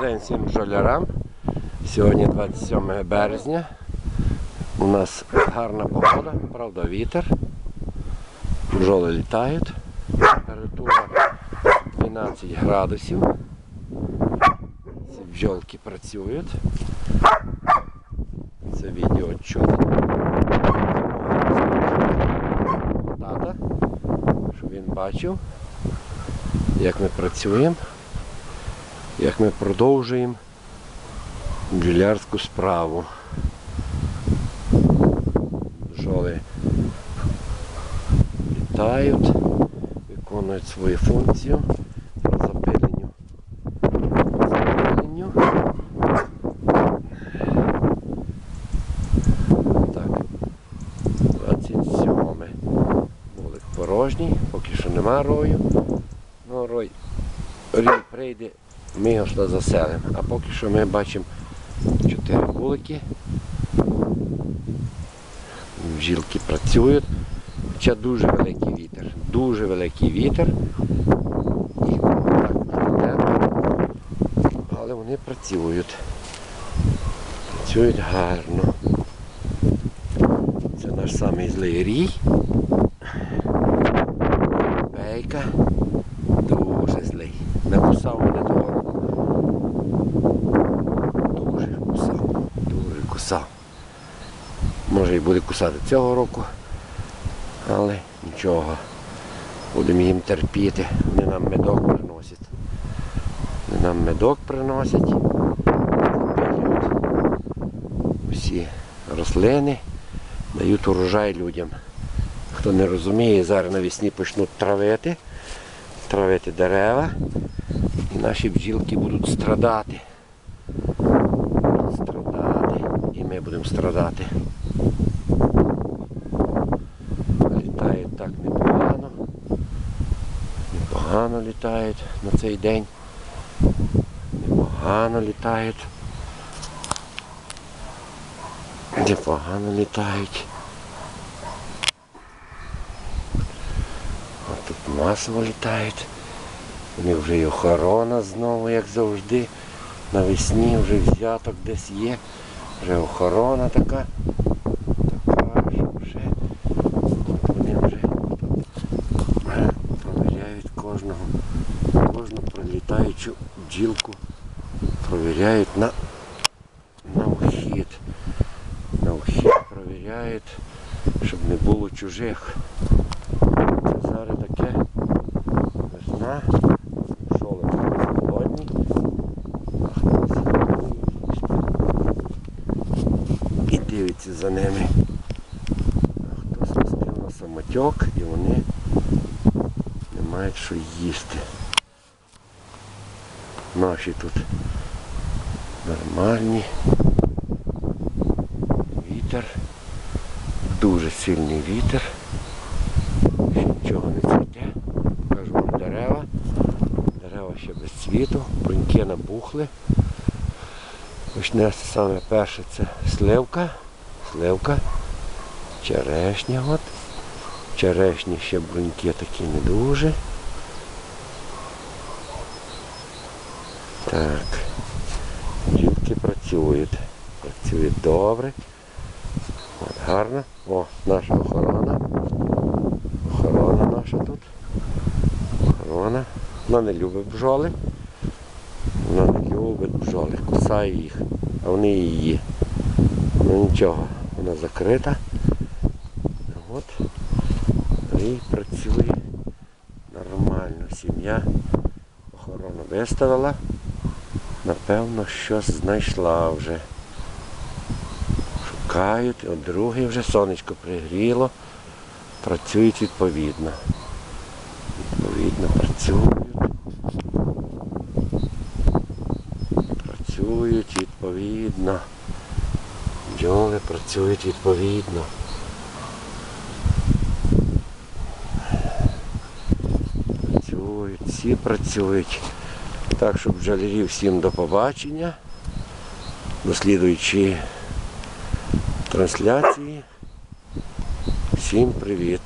День всім бджолярам. Сьогодні 27 березня. У нас гарна погода, правда вітер. Бджоли літають. Температура 12 градусів. Ці бджолки працюють. Це відео чути. Тата, щоб він бачив, як ми працюємо як ми продовжуємо бджолярську справу. Бджоли літають, виконують свою функцію по запиленню. запиленню. Так, 27 вулик порожній, поки що нема рою. Ну, рой рій прийде, ми його сюди заселимо. А поки що ми бачимо чотири вулики. Бджілки працюють. Хоча дуже великий вітер. Дуже великий вітер. І так. Але вони працюють. Працюють гарно. Це наш самий злий рій. Бейка. Дуже злий. Не кусав мене того року. Дуже кусав. Дуже кусав. Може і буде кусати цього року. Але нічого. Будемо їм терпіти. Вони нам медок приносять. Вони нам медок приносять. Всі рослини. Дають урожай людям. Хто не розуміє, зараз навесні почнуть травити травити дерева і наші бджілки будуть страдати. Страдати. Ми будемо страдати. Літають так непогано. Непогано літають на цей день. Непогано літають. Непогано літають. А тут масово літають. Вони вже й охорона знову, як завжди. Навесні вже взяток десь є. Вже охорона така. Така, вони вже провіряють кожного, кожну пролітаючу бджілку. Провіряють на, на вхід. На вхід провіряють, щоб не було чужих. Це зараз таке весна, шоли холодні, а хтось і дивиться за ними. Хтось пустив на самотьок і вони не мають що їсти. Наші тут нормальні. Вітер. Дуже сильний вітер. Ще нічого не цвіте. Покажу вам дерева. Дерева ще без цвіту, бруньки набухли. Почне саме перше це сливка. Сливка. Черешня от. Черешні ще бруньки такі не дуже. Так. Дітки працюють. Працюють добре. От, гарно. О, наша охорона. Охорона наша тут. Охорона. Вона не любить бджоли. Любить бджоли. Кусає їх, а вони її. Ну нічого, вона закрита. От. І працює нормально. Сім'я охорону виставила. Напевно, щось знайшла вже. Шукають, от другий вже сонечко пригріло, працюють відповідно. Відповідно. Працюють відповідно. Бджоли працюють відповідно. Працюють, всі працюють. Так що бджолярів всім до побачення. До трансляції. Всім привіт!